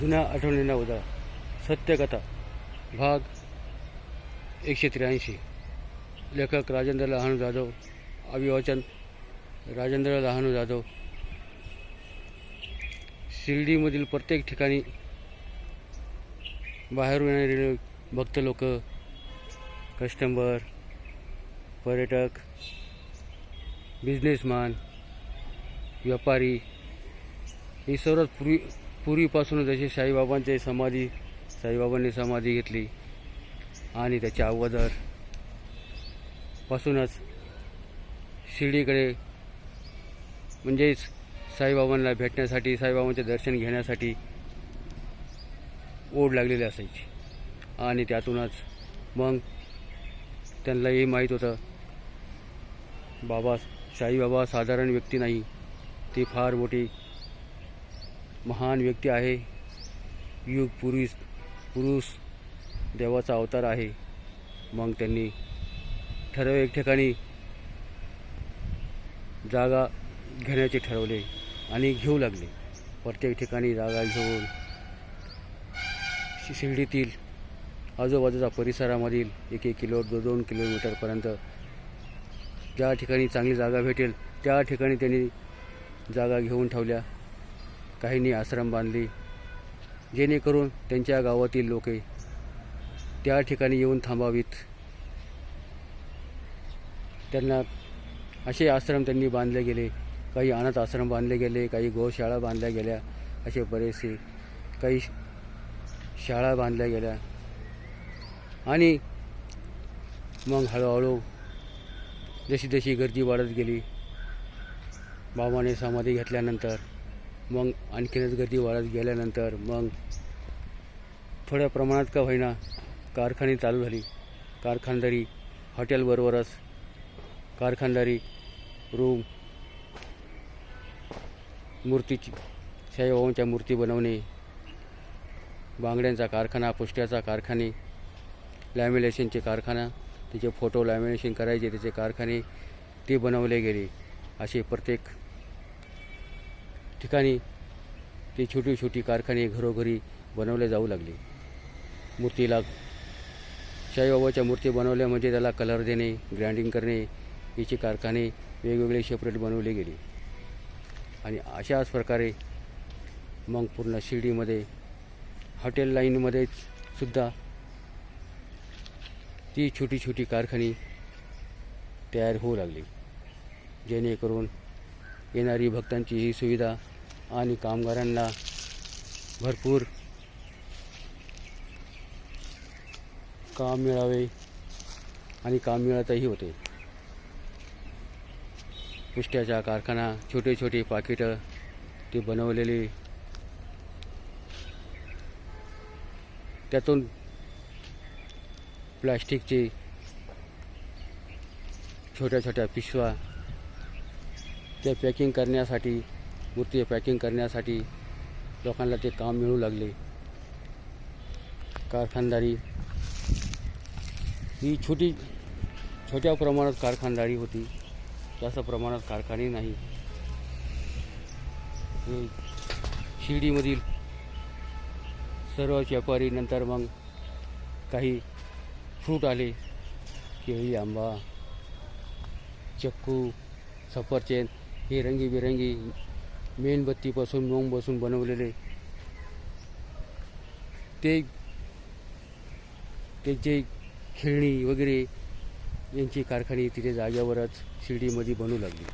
जुन्या आठवणींना उदा. सत्यकथा भाग एकशे त्र्याऐंशी लेखक राजेंद्र लहानू जाधव अभिवाचन राजेंद्र लहानू जाधव. शिर्डीमधील प्रत्येक ठिकाणी बाहेरून येणारे भक्त लोक कस्टंबर पर्यटक बिझनेसमॅन व्यापारी ही सर्वात पूर्वी पूर्वीपासूनच जसे साईबाबांचे समाधी साईबाबांनी समाधी घेतली आणि त्याच्या अगोदर पासूनच शिर्डीकडे म्हणजेच साईबाबांना भेटण्यासाठी साईबाबांचे दर्शन घेण्यासाठी ओढ लागलेली असायची. आणि त्यातूनच मग त्यांनाही माहीत होतं बाबा साईबाबा साधारण व्यक्ती नाही ती फार मोठी महान व्यक्ती आहे. युग पुरुष पुरुष देवाचा अवतार आहे. मग त्यांनी ठराविक ठिकाणी जागा घेण्याचे ठरवले आणि घेऊ लागले. प्रत्येक ठिकाणी जागा घेऊन शिर्डीतील आजूबाजूचा परिसरामधील एक एक किलो दो दोन किलोमीटरपर्यंत ज्या ठिकाणी चांगली जागा भेटेल त्या ठिकाणी त्यांनी जागा घेऊन ठेवल्या. काहींनी आश्रम बांधले जेणेकरून त्यांच्या गावातील लोके त्या ठिकाणी येऊन थांबावीत. त्यांना असे आश्रम त्यांनी बांधले गेले काही अनाथ आश्रम बांधले गेले काही गोशाळा बांधल्या गेल्या असे बरेचसे काही शाळा बांधल्या गेल्या. आणि मग हळूहळू जशी जशी गर्दी वाढत गेली बाबाने समाधी घेतल्यानंतर मग आणखीनच गती वाढत गेल्यानंतर मग थोड्या प्रमाणात का होईना कारखाने चालू झाली. कारखानदारी हॉटेलबरोबरच कारखानदारी रूम मूर्तीची शाहीबाबांच्या मूर्ती बनवणे. बांगड्यांचा कारखाना पुष्ट्याचा कारखाने लॅमिनेशनचे कारखाना त्याचे फोटो लॅमिनेशन करायचे त्याचे कारखाने ते बनवले गेले. असे प्रत्येक ठिकाणी ते छोटी छोटी कारखाने घरोघरी बनवले जाऊ लागले. मूर्तीला साईबाबाच्या मूर्ती बनवल्या म्हणजे त्याला कलर देणे ग्रँडिंग करणे याचे कारखाने वेगवेगळे सेपरेट बनवले गेले. आणि अशाच प्रकारे मग पूर्ण शिर्डीमध्ये हॉटेल लाईनमध्ये सुद्धा ती छोटी छोटी कारखानी तयार होऊ लागली. जेणेकरून येणारी भक्तांची ही सुविधा आणि कामगारांना भरपूर काम मिळावे आणि काम मिळतही होते. पुष्ट्याचा कारखाना छोटे छोटे पाकिटं ते बनवलेले त्यातून प्लॅस्टिकचे छोट्या छोट्या पिशव्या ते पॅकिंग करण्यासाठी मूर्ती पॅकिंग करण्यासाठी लोकांना ते काम मिळू लागले. कारखानदारी. ही छोटी छोट्या प्रमाणात कारखानदारी होती. जास्त प्रमाणात कारखाने नाही. शिर्डीमधील सर्व व्यापारी नंतर मग काही फ्रूट आले. केळी आंबा चक्कू सफरचंद हे रंगीबेरंगी मेणबत्तीपासून मोमपासून बनवलेले. ते त्यांचे खेळणी वगैरे यांची कारखाने तिथे जाग्यावरच शिर्डीमध्ये बनू लागली.